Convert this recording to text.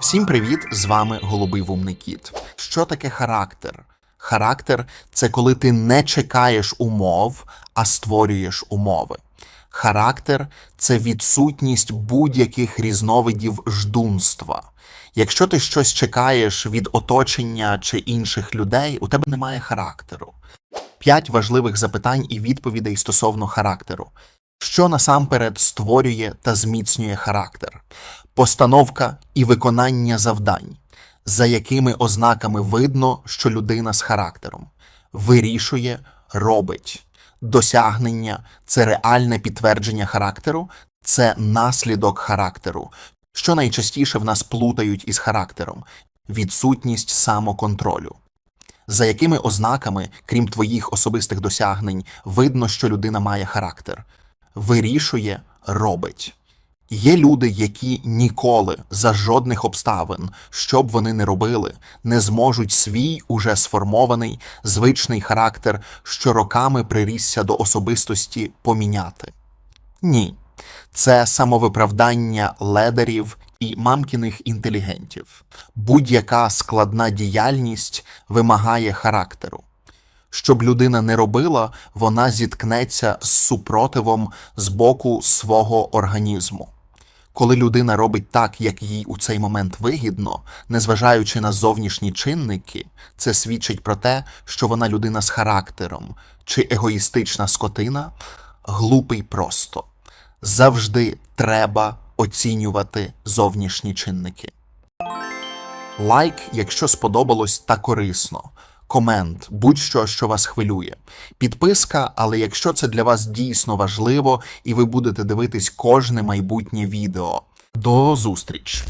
Всім привіт! З вами Голубий Вумний Кіт. Що таке характер? Характер це коли ти не чекаєш умов, а створюєш умови. Характер це відсутність будь-яких різновидів ждунства. Якщо ти щось чекаєш від оточення чи інших людей, у тебе немає характеру. П'ять важливих запитань і відповідей стосовно характеру. Що насамперед створює та зміцнює характер? Постановка і виконання завдань, за якими ознаками видно, що людина з характером вирішує, робить. Досягнення це реальне підтвердження характеру, це наслідок характеру. Що найчастіше в нас плутають із характером відсутність самоконтролю. За якими ознаками, крім твоїх особистих досягнень, видно, що людина має характер? Вирішує, робить. Є люди, які ніколи за жодних обставин, що б вони не робили, не зможуть свій уже сформований звичний характер, що роками прирісся до особистості, поміняти. Ні, це самовиправдання ледерів і мамкіних інтелігентів. Будь-яка складна діяльність вимагає характеру. Щоб людина не робила, вона зіткнеться з супротивом з боку свого організму. Коли людина робить так, як їй у цей момент вигідно, незважаючи на зовнішні чинники, це свідчить про те, що вона людина з характером чи егоїстична скотина, глупий просто. Завжди треба оцінювати зовнішні чинники. Лайк, якщо сподобалось та корисно. Комент, будь-що, що вас хвилює. Підписка, але якщо це для вас дійсно важливо і ви будете дивитись кожне майбутнє відео. До зустріч!